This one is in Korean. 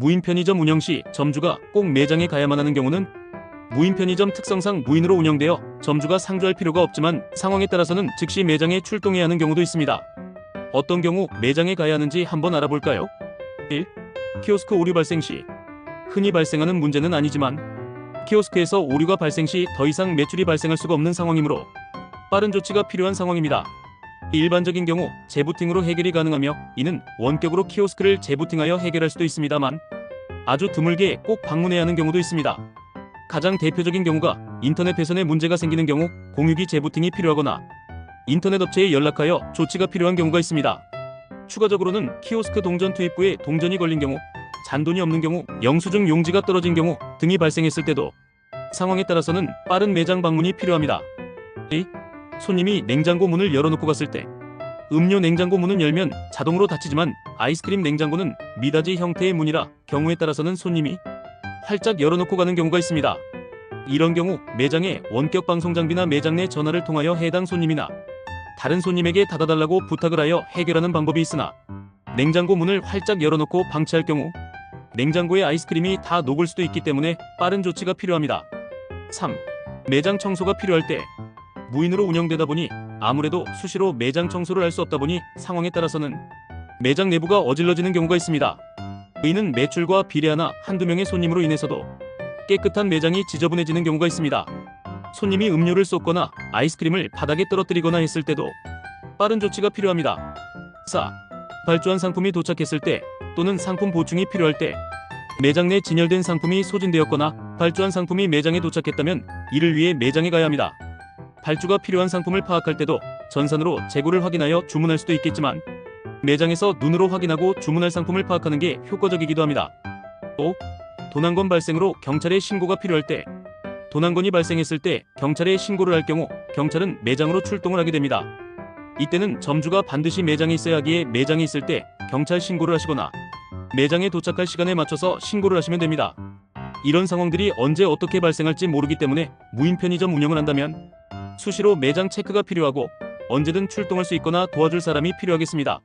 무인 편의점 운영 시 점주가 꼭 매장에 가야만 하는 경우는 무인 편의점 특성상 무인으로 운영되어 점주가 상주할 필요가 없지만 상황에 따라서는 즉시 매장에 출동해야 하는 경우도 있습니다. 어떤 경우 매장에 가야 하는지 한번 알아볼까요? 1. 키오스크 오류 발생 시 흔히 발생하는 문제는 아니지만 키오스크에서 오류가 발생 시 더 이상 매출이 발생할 수가 없는 상황이므로 빠른 조치가 필요한 상황입니다. 일반적인 경우 재부팅으로 해결이 가능하며 이는 원격으로 키오스크를 재부팅하여 해결할 수도 있습니다만 아주 드물게 꼭 방문해야 하는 경우도 있습니다. 가장 대표적인 경우가 인터넷 회선에 문제가 생기는 경우 공유기 재부팅이 필요하거나 인터넷 업체에 연락하여 조치가 필요한 경우가 있습니다. 추가적으로는 키오스크 동전 투입부에 동전이 걸린 경우, 잔돈이 없는 경우, 영수증 용지가 떨어진 경우 등이 발생했을 때도 상황에 따라서는 빠른 매장 방문이 필요합니다. 2. 손님이 냉장고 문을 열어놓고 갔을 때 음료 냉장고 문은 열면 자동으로 닫히지만 아이스크림 냉장고는 미닫이 형태의 문이라 경우에 따라서는 손님이 활짝 열어놓고 가는 경우가 있습니다. 이런 경우 매장에 원격 방송 장비나 매장 내 전화를 통하여 해당 손님이나 다른 손님에게 닫아달라고 부탁을 하여 해결하는 방법이 있으나 냉장고 문을 활짝 열어놓고 방치할 경우 냉장고의 아이스크림이 다 녹을 수도 있기 때문에 빠른 조치가 필요합니다. 3. 매장 청소가 필요할 때 무인으로 운영되다 보니 아무래도 수시로 매장 청소를 할 수 없다 보니 상황에 따라서는 매장 내부가 어질러지는 경우가 있습니다. 이는 매출과 비례하나 한두 명의 손님으로 인해서도 깨끗한 매장이 지저분해지는 경우가 있습니다. 손님이 음료를 쏟거나 아이스크림을 바닥에 떨어뜨리거나 했을 때도 빠른 조치가 필요합니다. 4. 발주한 상품이 도착했을 때 또는 상품 보충이 필요할 때 매장 내 진열된 상품이 소진되었거나 발주한 상품이 매장에 도착했다면 이를 위해 매장에 가야 합니다. 발주가 필요한 상품을 파악할 때도 전산으로 재고를 확인하여 주문할 수도 있겠지만 매장에서 눈으로 확인하고 주문할 상품을 파악하는 게 효과적이기도 합니다. 또 도난건 발생으로 경찰에 신고가 필요할 때 도난건이 발생했을 때 경찰에 신고를 할 경우 경찰은 매장으로 출동을 하게 됩니다. 이때는 점주가 반드시 매장에 있어야 하기에 매장에 있을 때 경찰 신고를 하시거나 매장에 도착할 시간에 맞춰서 신고를 하시면 됩니다. 이런 상황들이 언제 어떻게 발생할지 모르기 때문에 무인 편의점 운영을 한다면 수시로 매장 체크가 필요하고 언제든 출동할 수 있거나 도와줄 사람이 필요하겠습니다.